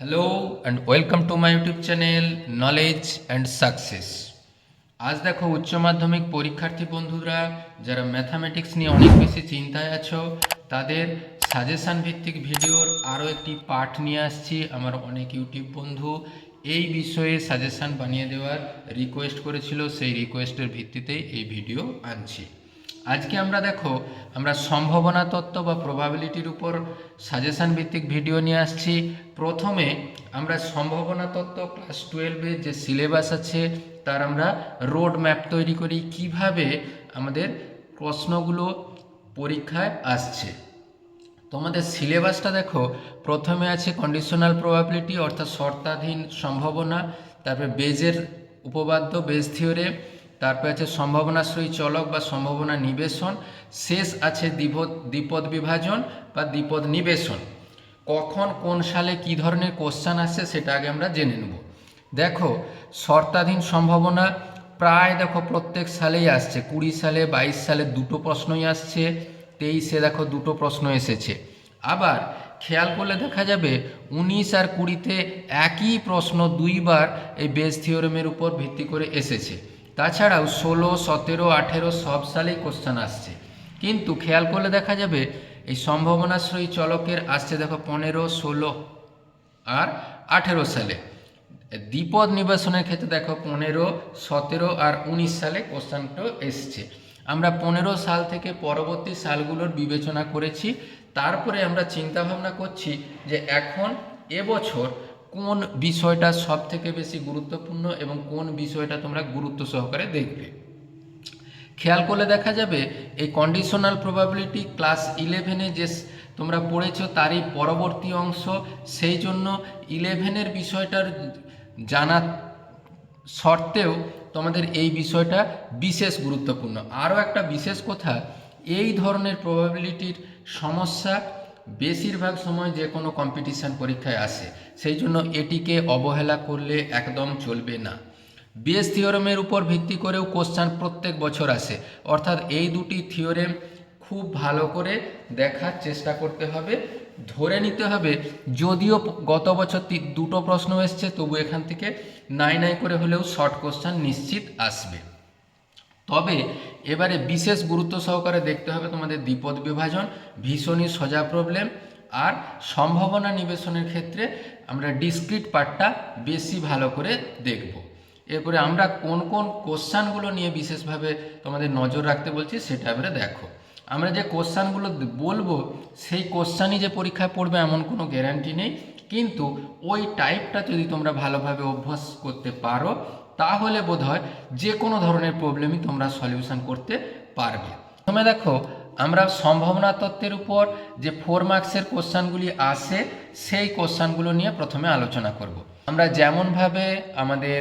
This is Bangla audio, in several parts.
Hello and welcome to my YouTube channel knowledge and success আজ দেখো উচ্চ মাধ্যমিক পরীক্ষার্থী বন্ধুরা, যারা ম্যাথামেটিক্স নিয়ে অনেক বেশি চিন্তায় আছো, তাদের সাজেশান ভিত্তিক ভিডিওর আরও একটি পার্ট নিয়ে আসছি আমার অনেক ইউটিউব বন্ধু। এই বিষয়ে সাজেশান বানিয়ে দেওয়ার রিকোয়েস্ট করেছিল, সেই রিকোয়েস্টের ভিত্তিতেই এই ভিডিও আনছি। আজকে আমরা দেখো, আমরা সম্ভাবনা তত্ত্ব বা প্রবাবিলিটির উপর সাজেশন ভিত্তিক ভিডিও নিয়ে আসছি। প্রথমে আমরা সম্ভাবনা তত্ত্ব ক্লাস টুয়েলভে যে সিলেবাস আছে, তার আমরা রোড ম্যাপ তৈরি করি, কীভাবে আমাদের প্রশ্নগুলো পরীক্ষায় আসছে। তোমাদের সিলেবাসটা দেখো, প্রথমে আছে কন্ডিশনাল প্রবাবিলিটি অর্থাৎ শর্তাধীন সম্ভাবনা, তারপরে বেজের উপপাদ্য, বেজ থিওরে তারপরে আছে সম্ভাবনাশ্রয়ী চলক বা সম্ভাবনা নিবেশন, শেষ আছে দ্বিপদ দ্বিপদ বিভাজন বা দ্বিপদ নিবেশন। কখন, কোন সালে কি ধরনের কোশ্চান আসছে সেটা আগে আমরা জেনে নেব। দেখো, শর্তাধীন সম্ভাবনা প্রায় দেখো প্রত্যেক সালেই আসছে। কুড়ি সালে, বাইশ সালে দুটো প্রশ্নই আসছে, তেইশে দেখো দুটো প্রশ্ন এসেছে। আবার খেয়াল করলে দেখা যাবে উনিশ আর কুড়িতে একই প্রশ্ন দুইবার এই বেস থিওরেমের উপর ভিত্তি করে এসেছে। তাছাড়াও ষোলো, সতেরো, আঠেরো সব সালেই কোশ্চান আসছে। কিন্তু খেয়াল করলে দেখা যাবে এই সম্ভাবনাশ্রয়ী চলকের আসছে দেখো পনেরো, ষোলো আর আঠেরো সালে। দ্বিপদ নির্বাচনের ক্ষেত্রে দেখো পনেরো, সতেরো আর উনিশ সালে কোশ্চানটা এসছে। আমরা পনেরো সাল থেকে পরবর্তী সালগুলোর বিবেচনা করেছি। তারপরে আমরা চিন্তা ভাবনা করছি যে এখন এবছর কোন বিষয়টা সব থেকে বেশি গুরুত্বপূর্ণ এবং কোন বিষয়টা তোমরা গুরুত্ব সহকারে দেখবে? খেয়াল করলে দেখা যাবে, এই কন্ডিশনাল প্রবাবিলিটি ক্লাস ইলেভেনে যে তোমরা পড়েছো তারই পরবর্তী অংশ, সেই জন্য ইলেভেনের বিষয়টার জানা সত্ত্বেও তোমাদের এই বিষয়টা বিশেষ গুরুত্বপূর্ণ। আরও একটা বিশেষ কথা, এই ধরনের প্রবাবিলিটির সমস্যা বেশিরভাগ সময় যে কোনো কম্পিটিশান পরীক্ষায় আসে, সেই জন্য এটিকে অবহেলা করলে একদম চলবে না। বেস থিওরেমের উপর ভিত্তি করেও কোশ্চান প্রত্যেক বছর আসে, অর্থাৎ এই দুটি থিওরেম খুব ভালো করে দেখার চেষ্টা করতে হবে, ধরে নিতে হবে, যদিও গত বছর দুটো প্রশ্ন এসছে, তবু এখান থেকে নাই নাই করে হলেও শর্ট কোশ্চান নিশ্চিত আসবে। তবে এবারে বিশেষ গুরুত্ব সহকারে দেখতে হবে তোমাদের দ্বিপদ বিভাজন, ভীষণই সোজা প্রবলেম আর সম্ভাবনা নিবেশনের ক্ষেত্রে আমরা ডিসক্রিট পার্টটা বেশি ভালো করে দেখব। এরপরে আমরা কোন কোন কোশ্চানগুলো নিয়ে বিশেষভাবে তোমাদের নজর রাখতে বলছি সেটা এবারে দেখো। আমরা যে কোশ্চানগুলো বলব, সেই কোশ্চানই যে পরীক্ষায় পড়বে এমন কোনো গ্যারান্টি নেই, কিন্তু ওই টাইপটা যদি তোমরা ভালোভাবে অভ্যাস করতে পারো তাহলে বোধ হয় যে কোনো ধরনের প্রবলেমই তোমরা সলিউশন করতে পারবে। প্রথমে দেখো, আমরা সম্ভাবনা তত্ত্বের উপর যে ফোর মার্কসের কোশ্চানগুলি আসে সেই কোশ্চানগুলো নিয়ে প্রথমে আলোচনা করব। আমরা যেমনভাবে আমাদের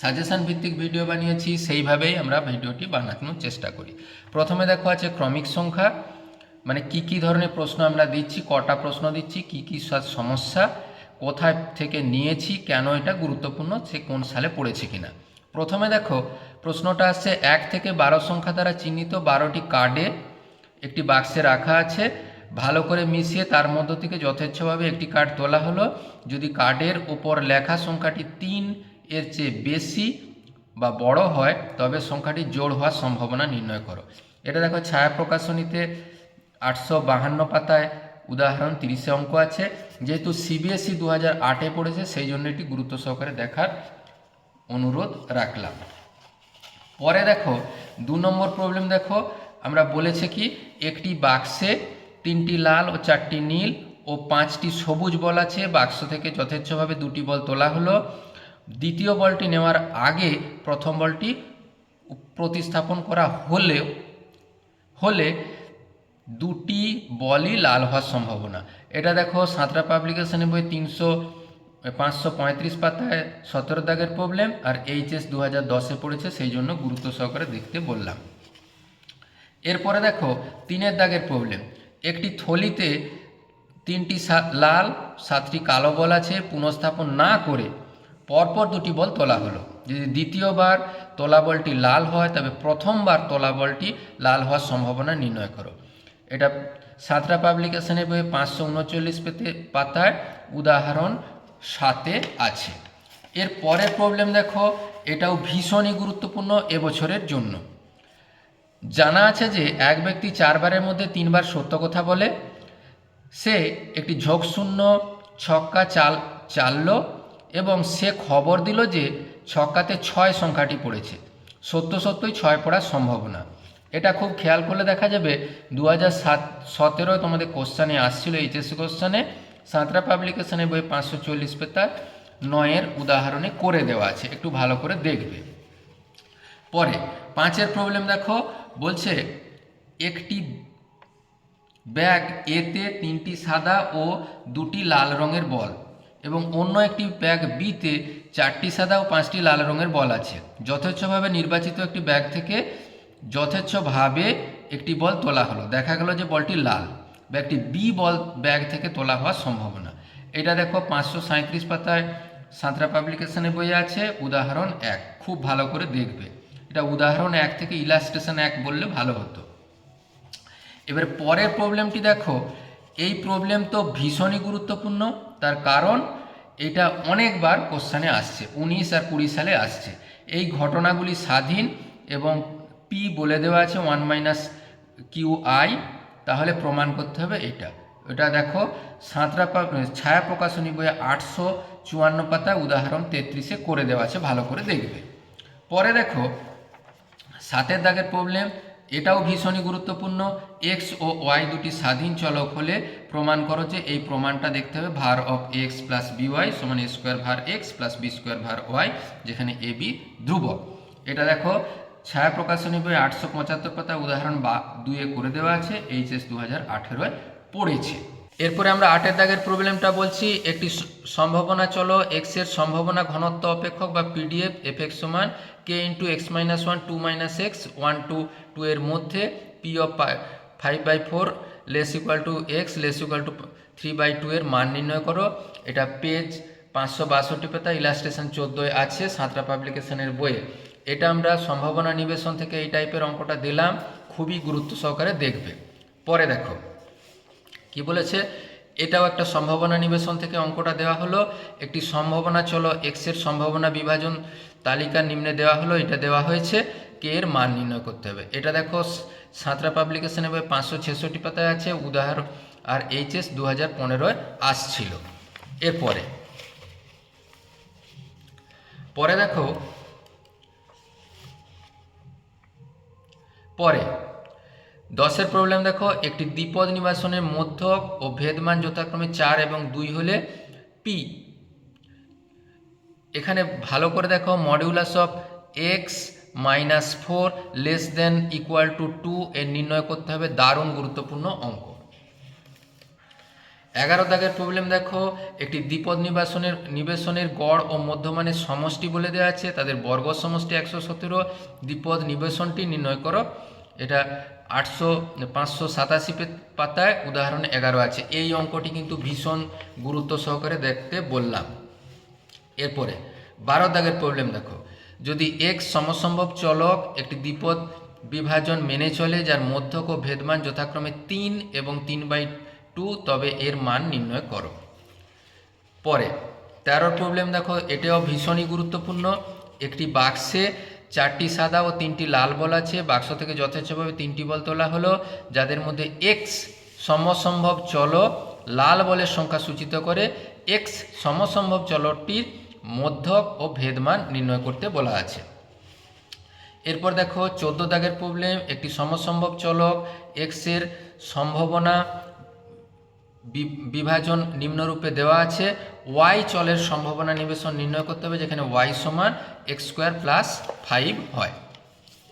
সাজেশন ভিত্তিক ভিডিও বানিয়েছি, সেইভাবেই আমরা ভিডিওটি বানানোর চেষ্টা করি। প্রথমে দেখো আছে ক্রমিক সংখ্যা মানে কি কি ধরনের প্রশ্ন আমরা দিচ্ছি, কটা প্রশ্ন দিচ্ছি, কি কি সমস্যা কোথায় থেকে নিয়েছি, কেন এটা গুরুত্বপূর্ণ, সে কোন সালে পড়েছে কিনা। প্রথমে দেখো, প্রশ্নটা আসছে, এক থেকে বারো সংখ্যা দ্বারা চিহ্নিত বারোটি কার্ডে একটি বাক্সে রাখা আছে। ভালো করে মিশিয়ে তার মধ্য থেকে যথেচ্ছভাবে একটি কার্ড তোলা হলো। যদি কার্ডের উপর লেখা সংখ্যাটি তিন এর চেয়ে বেশি বা বড় হয়, তবে সংখ্যাটি জোড় হওয়ার সম্ভাবনা নির্ণয় করো। এটা দেখো ছায়া প্রকাশনীতে আটশো বাহান্ন পাতায় উদাহরণ তিরিশে অঙ্ক আছে। যেহেতু সিবিএসই দু হাজার আটে পড়েছে, সেই জন্য এটি গুরুত্ব সহকারে দেখার অনুরোধ রাখলাম। পরে দেখো, দু নম্বর প্রবলেম দেখো, আমরা বলেছে কি, একটি বাক্সে তিনটি লাল ও চারটি নীল ও পাঁচটি সবুজ বল আছে বাক্স থেকে যথেচ্ছভাবে দুটি বল তোলা হলো। দ্বিতীয় বলটি নেওয়ার আগে প্রথম বলটি প্রতিস্থাপন করা হলেও হলে দুটি বলই লাল হওয়ার সম্ভাবনা। এটা দেখো সাঁতরা পাবলিকেশনে বই তিনশো, পাঁচশো পঁয়ত্রিশ পাতায় সতেরো দাগের প্রবলেম আর এইচএস দু হাজার দশে পড়েছে, সেই জন্য গুরুত্ব সহকারে দেখতে বললাম। এরপরে দেখো, তিনের দাগের প্রবলেম একটি থলিতে তিনটি লাল, সাতটি কালো বল আছে, পুনঃস্থাপন না করে পরপর দুটি বল তোলা হলো। যদি দ্বিতীয়বার তোলা বলটি লাল হয়, তবে প্রথমবার তোলা বলটি লাল হওয়ার সম্ভাবনা নির্ণয় করো। এটা সাতটা পাবলিকেশনের বইয়ে পাঁচশো উনচল্লিশ পেতে পাতায় উদাহরণ সাতে আছে। এর পরের প্রবলেম দেখো, এটাও ভীষণই গুরুত্বপূর্ণ এবছরের জন্য। জানা আছে যে এক ব্যক্তি চারবারের মধ্যে তিনবার সত্য কথা বলে, সে একটি ঝোঁকশূন্য ছক্কা চাল, চাললো এবং সে খবর দিল যে ছক্কাতে ছয় সংখ্যাটি পড়েছে। সত্য সত্যই ছয় পড়ার সম্ভাবনা এটা খুব খেয়াল করলে দেখা যাবে দু হাজার সাত, সতেরোয় তোমাদের কোশ্চানে আসছিল এইচএসসি কোশ্চানে সাঁতরা পাবলিকেশনে বই পাঁচশো চল্লিশ পেতা, নয়ের উদাহরণে করে দেওয়া আছে, একটু ভালো করে দেখবে। পরে, পাঁচের প্রবলেম দেখো, বলছে, একটি ব্যাগ এতে তিনটি সাদা ও দুটি লাল রঙের বল, এবং অন্য একটি ব্যাগ বিতে চারটি সাদা ও পাঁচটি লাল রঙের বল আছে। যথেচ্ছভাবে নির্বাচিত একটি ব্যাগ থেকে যথেচ্ছভাবে একটি বল তোলা হলো। দেখা গেল যে বলটি লাল। ব্যাগটি বি বল ব্যাগ থেকে তোলা হওয়ার সম্ভাবনা। এটা দেখো পাঁচশো সাঁত্রিশ পাতায় সাঁতরা পাবলিকেশনে বই আছে, উদাহরণ এক। খুব ভালো করে দেখবে। এটা উদাহরণ এক থেকে ইলাস্ট্রেশন এক বললে ভালো হতো। এবার পরের প্রবলেমটি দেখো। এই প্রবলেম তো ভীষণই গুরুত্বপূর্ণ। তার কারণ, এটা অনেকবার কোশ্চানে আসছে। উনিশ আর কুড়ি সালে আসছে। এই ঘটনাগুলি স্বাধীন এবং পি বলে দেওয়া আছে ওয়ান মাইনাস কিউ আই তাহলে প্রমাণ করতে হবে এটা। এটা দেখো, সাঁতরা ছায়া প্রকাশনী বইয়ে আটশো চুয়ান্ন পাতা উদাহরণ তেত্রিশে করে দেওয়া আছে, ভালো করে দেখবে। পরে দেখো, সাতের দাগের প্রবলেম এটাও ভীষণই গুরুত্বপূর্ণ এক্স ও ওয়াই দুটি স্বাধীন চলক হলে প্রমাণ করো যে এই প্রমাণটা দেখতে হবে, var of X plus B Y সমান square var X plus B square var Y যেখানে এ বি ধ্রুবক। এটা দেখো ছায়া প্রকাশনী বই আটশো পঁচাত্তর পাতা উদাহরণ বা দুয়ে করে দেওয়া আছে, এইচএস দু হাজার আঠেরোয় পড়েছে। এরপরে আমরা আটের দাগের প্রবলেমটা বলছি, একটি সম্ভাবনা চলো এক্সের সম্ভাবনা ঘনত্ব অপেক্ষক বা পিডিএফ এফ এক্স সমান K into X minus one two minus X one to two এর মধ্যে P of five by four less equal to X less equal to three by two এর মান নির্ণয় করো। এটা পেজ পাঁচশো বাষট্টি পাতা ইলাস্ট্রেশন চোদ্দোয় আছে, সাঁতরা পাবলিকেশনের বইয়ে। এটা আমরা সম্ভাবনা নিবেশন থেকে এই টাইপের অঙ্কটা দিলাম, খুবই গুরুত্ব সহকারে দেখবে। পরে দেখো, কি বলেছে? এটাও একটা সম্ভাবনা নিবেশন থেকে অঙ্কটা দেওয়া হলো, একটি সম্ভাবনা চলো এক্সের সম্ভাবনা বিভাজন তালিকা নিম্নে দেওয়া হলো, এটা দেওয়া হয়েছে কে এর মান নির্ণয় করতে হবে। এটা দেখো, সাঁতরা পাবলিকেশনে পাঁচশো ছেষট্টি পাতায় আছে, উদাহরণ, আর এইচএস দু হাজার পনেরোয় আসছিল। এরপরে, পরে দেখো পরে। দশের প্রবলেম দেখো, একটি দ্বিপদ নিবাসনের মধ্যক ও ভেদমান যথাক্রমে চার এবং দুই হলে পি এখানে ভালো করে দেখো modulus of X minus four less than equal to two এর নির্ণয় করতে হবে দারুণ গুরুত্বপূর্ণ অঙ্ক। এগারো দাগের প্রবলেম দেখো, একটি দ্বিপদ নিবাসনের, নিবেশনের গড় ও মধ্যমানের সমষ্টি বলে দেওয়া আছে, তাদের বর্গ সমষ্টি একশো সতেরো, দ্বিপদ নিবেশনটি নির্ণয় করো, এটা আটশো, পাঁচশো সাতাশি পাতায় উদাহরণ এগারো আছে, এই অঙ্কটি কিন্তু ভীষণ গুরুত্ব সহকারে দেখতে বললাম। এরপরে, বারো দাগের প্রবলেম দেখো, যদি এক সমসম্ভব চলক একটি দ্বিপদ বিভাজন মেনে চলে, যার মধ্যক ও ভেদমান যথাক্রমে তিন এবং তিন বাই টু তবে এর মান নির্ণয় করো। পরে, তেরোর প্রবলেম দেখো, এটাও ভীষণই গুরুত্বপূর্ণ। একটি বাক্সে চারটি সাদা ও তিনটি লাল বল আছে। বাক্স থেকে যথেচ্ছভাবে তিনটি বল তোলা হলো, যাদের মধ্যে এক্স সমসম্ভব চলক লাল বলের সংখ্যা সূচিত করে এক্স সমসম্ভব চলকটির মধ্যক ও ভেদমান নির্ণয় করতে বলা আছে। এরপর দেখো, চোদ্দ দাগের প্রবলেম একটি সমসম্ভব চলক এক্সের সম্ভাবনা বিভাজন নিম্নরূপে দেওয়া আছে ওয়াই চলের সম্ভাবনা নিবেশন নির্ণয় করতে হবে, যেখানে ওয়াই সমান এক্স স্কোয়ার প্লাস ফাইভ হয়।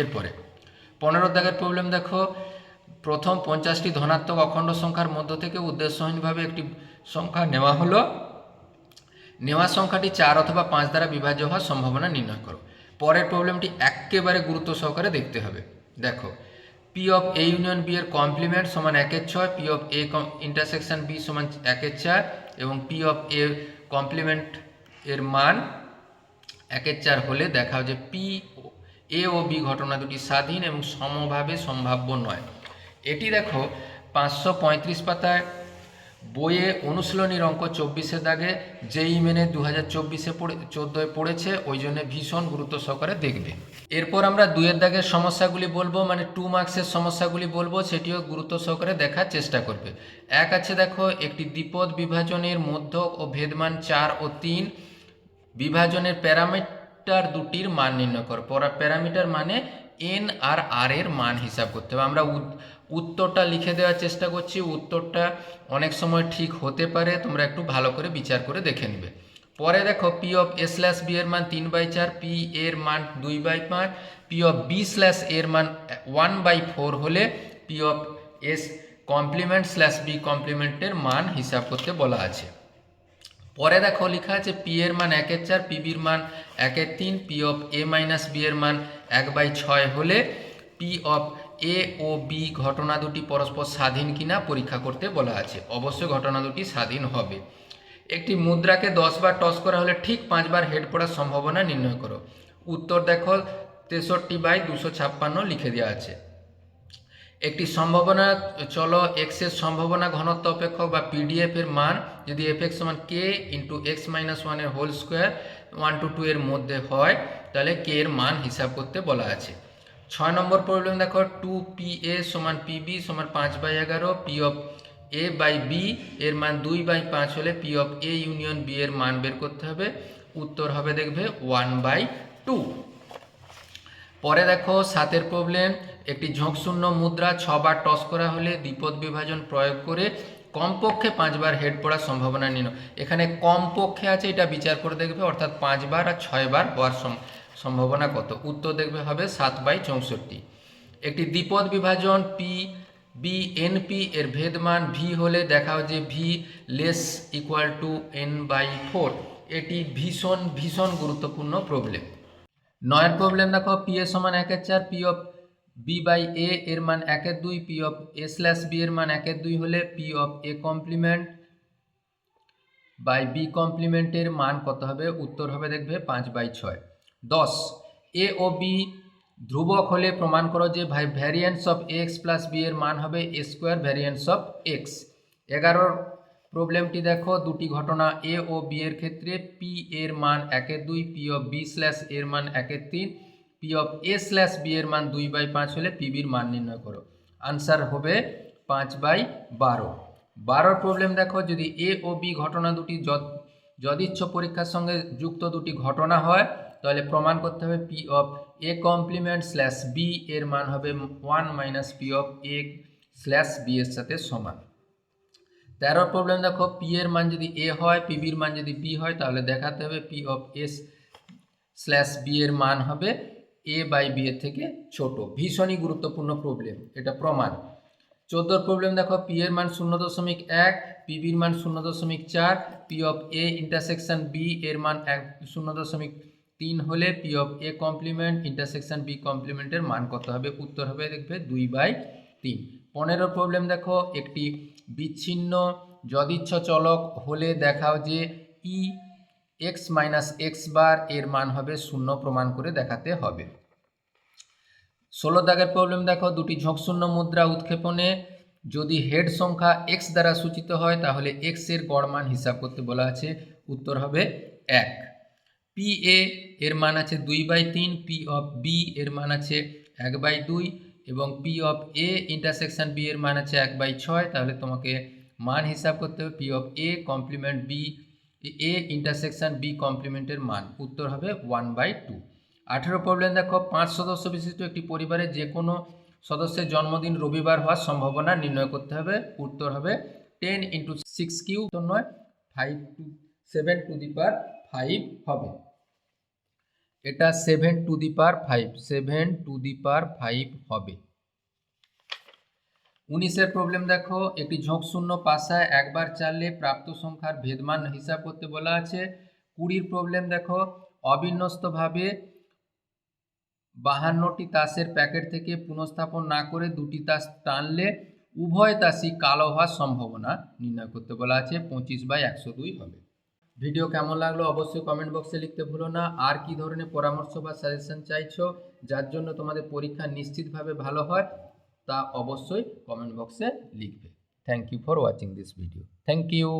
এরপরে, পনেরো দাগের প্রবলেম দেখো। প্রথম পঞ্চাশটি ধনাত্মক অখণ্ড সংখ্যার মধ্য থেকে উদ্দেশ্যহীনভাবে একটি সংখ্যা নেওয়া হলো। নেওয়া সংখ্যাটি চার অথবা পাঁচ দ্বারা বিভাজ্য হওয়ার সম্ভাবনা নির্ণয় করো। পরের প্রবলেমটি একেবারে গুরুত্ব সহকারে দেখতে হবে। দেখো P of A union B এর কমপ্লিমেন্ট সমান একের ছয় P of A intersection B সমান একের চার এবং পি অফ এ কমপ্লিমেন্ট এর মান একের চার হলে দেখা যে পি এ ও বি ঘটনা দুটি স্বাধীন এবং সমভাবে সম্ভাব্য নয়। এটি দেখো পাঁচশো পঁয়ত্রিশ পাতায় বইয়ে অনুশীলনীর অঙ্ক চব্বিশে দাগে, যেই মেনে দু হাজার চব্বিশে পড়ে, চোদ্দোয় পড়েছে, ওই জন্য ভীষণ গুরুত্ব সহকারে দেখবে। এরপর আমরা দুয়ের দাগের সমস্যাগুলি বলব মানে টু মার্কসের সমস্যাগুলি বলব, সেটিও গুরুত্ব সহকারে দেখার চেষ্টা করবে। এক আছে দেখো, একটি দ্বিপদ বিভাজনের মধ্যক ও ভেদমান চার ও তিন, বিভাজনের প্যারামিটার দুটির মান নির্ণয় করো। প্যারামিটার মানে এন আর আর এর মান হিসাব করতে হবে। আমরা উত্তরটা লিখে দেওয়ার চেষ্টা করছি। উত্তরটা অনেক সময় ঠিক হতে পারে, তোমরা একটু ভালো করে বিচার করে দেখে নেবে। পরে দেখো P of A slash B এর মান তিন বাই চার পি এর মান দুই বাই পাঁচ পি অফ বি স্ল্যাশ এর মান ওয়ান বাই ফোর হলে P of S complement slash B কমপ্লিমেন্টের মান হিসাব করতে বলা আছে। পরে দেখো, লেখা আছে পি এর মান একের চার পিবির মান একের তিন P of A minus B এর মান এক বাই ছয় হলে পি অফ এ ও বি ঘটনা দুটি পরস্পর স্বাধীন কিনা পরীক্ষা করতে বলা আছে। অবশ্যই ঘটনা দুটি স্বাধীন হবে। একটি মুদ্রাকে দশ বার টস করা হলে ঠিক পাঁচবার হেড পড়ার সম্ভাবনা নির্ণয় করো। উত্তর দেখো, তেষট্টি বাই দুশো ছাপ্পান্ন লিখে দেওয়া আছে। একটি সম্ভাবনা, চলো এক্সের সম্ভাবনা ঘনত্ব অপেক্ষক বা পিডিএফ এর মান, যদি এফ এক্স সমান কে ইন্টু এক্স মাইনাস ওয়ানের whole square one to two এর মধ্যে হয়, তাহলে কে এর মান হিসাব করতে বলা আছে। ছয় নম্বর প্রবলেম দেখো টু পি এ সমান পি বি সমান পাঁচ বাই এগারো P of A by B এর মান দুই বাই পাঁচ হলে P of A union B এর মান বের করতে হবে। উত্তর হবে দেখবে ওয়ান বাই টু পরে দেখো সাতের প্রবলেম, একটি ঝোঁকশূন্য মুদ্রা ছবার টস করা হলে দ্বিপদ বিভাজন প্রয়োগ করে কমপক্ষে পাঁচবার হেড পড়ার সম্ভাবনা নিন এখানে কমপক্ষে আছে, এটা বিচার করে দেখবে, অর্থাৎ পাঁচবার আর ছয়বার হওয়ার সম- সম্ভাবনা কত? উত্তর দেখবে হবে সাত বাই চৌষট্টি। একটি দ্বিপদ বিভাজন পি বি এন পি এর ভেদমান ভি হলে দেখাও যে V less equal to N by four এটি ভীষণ ভীষণ গুরুত্বপূর্ণ প্রবলেম নয়ের প্রবলেম দেখো পি এ সমান একের চার P of B by A এর মান একের দুই P of A slash B এর মান একের দুই হলে P of A complement by B কমপ্লিমেন্টের মান কত হবে? উত্তর হবে দেখবে পাঁচ বাই ছয়। দশ। এ ও বি ধ্রুবক হলে প্রমাণ করো যে ভাই variance of X plus B এর মান হবে A square variance of X এগারোর প্রবলেমটি দেখো, দুটি ঘটনা এ ও বি এর ক্ষেত্রে পি এর মান একের দুই পি অফ বি স্ল্যাশ এর মান একের তিন P of A slash B এর মান দুই বাই পাঁচ হলে পিবির মান নির্ণয় করো। আনসার হবে পাঁচ বাই বারো। বারোর প্রবলেম দেখো, যদি এ ও বি ঘটনা দুটি যদ যদিচ্ছ পরীক্ষার সঙ্গে যুক্ত দুটি ঘটনা হয় তাহলে প্রমাণ করতে হবে P of A complement slash B এর মান হবে one minus P of A slash B এর সাথে সমান। তেরোর প্রবলেম দেখো পি এর মান যদি এ হয় পিবির মান যদি বি হয়, তাহলে দেখাতে হবে P of S slash B এর মান হবে এ বাই বি এর থেকে ছোট। ভীষণই গুরুত্বপূর্ণ প্রবলেম এটা প্রমাণ। চোদ্দোর প্রবলেম দেখো পি এর মান শূন্য দশমিক এক পিবির মান শূন্য দশমিক চার P of A intersection B এর মান এক, শূন্য দশমিক তিন হলে P of A complement intersection B কমপ্লিমেন্টের মান কত হবে? উত্তর হবে দেখবে দুই বাই তিন। পনেরো প্রবলেম দেখো, একটি বিচ্ছিন্ন যদিচ্ছ চলক হলে দেখাও যে E X minus X bar এর মান হবে শূন্য প্রমাণ করে দেখাতে হবে। ষোলো দাগের প্রবলেম দেখো, দুটি ঝোঁকশূন্য মুদ্রা উৎক্ষেপণে যদি হেড সংখ্যা এক্স দ্বারা সূচিত হয়, তাহলে এক্সের গড় মান হিসাব করতে বলা আছে। উত্তর হবে এক। পি এ এর মান আছে দুই বাই তিন পি অফ বি এর মান আছে এক বাই দুই এবং P of A intersection B এর মান আছে এক বাই ছয়। তাহলে তোমাকে মান হিসাব করতে হবে P of A complement B A intersection B কমপ্লিমেন্টের মান। উত্তর হবে ওয়ান বাই টু আঠেরো প্রবলেম দেখো, পাঁচ সদস্য বিশিষ্ট একটি পরিবারের যে কোনো সদস্যের জন্মদিন রবিবার হওয়ার সম্ভাবনা নির্ণয় করতে হবে। উত্তর হবে টেন ইন্টু সিক্স কিউ নয় five to seven to the power five হবে। এটা seven to the power five seven to the power five হবে। উনিশের প্রবলেম দেখো, একটি ঝোঁকশূন্য পাশায় একবার চাললে প্রাপ্ত সংখ্যার ভেদমান হিসাব করতে বলা আছে। কুড়ির প্রবলেম দেখো, অবিন্যস্তভাবে বাহান্নটি তাসের প্যাকেট থেকে পুনঃস্থাপন না করে দুটি তাস টানলে উভয় তাসই কালো হওয়ার সম্ভাবনা নির্ণয় করতে বলা আছে, পঁচিশ বাই একশো দুই হবে। ভিডিও কেমন লাগল অবশ্যই কমেন্ট বক্সে লিখতে ভুলো না। আর কি ধরনের পরামর্শ বা সাজেশন চাইছো, যার জন্য তোমাদের পরীক্ষা নিশ্চিতভাবে ভালো হয়, তা অবশ্যই কমেন্ট বক্সে লিখবে। Thank you for watching this video thank you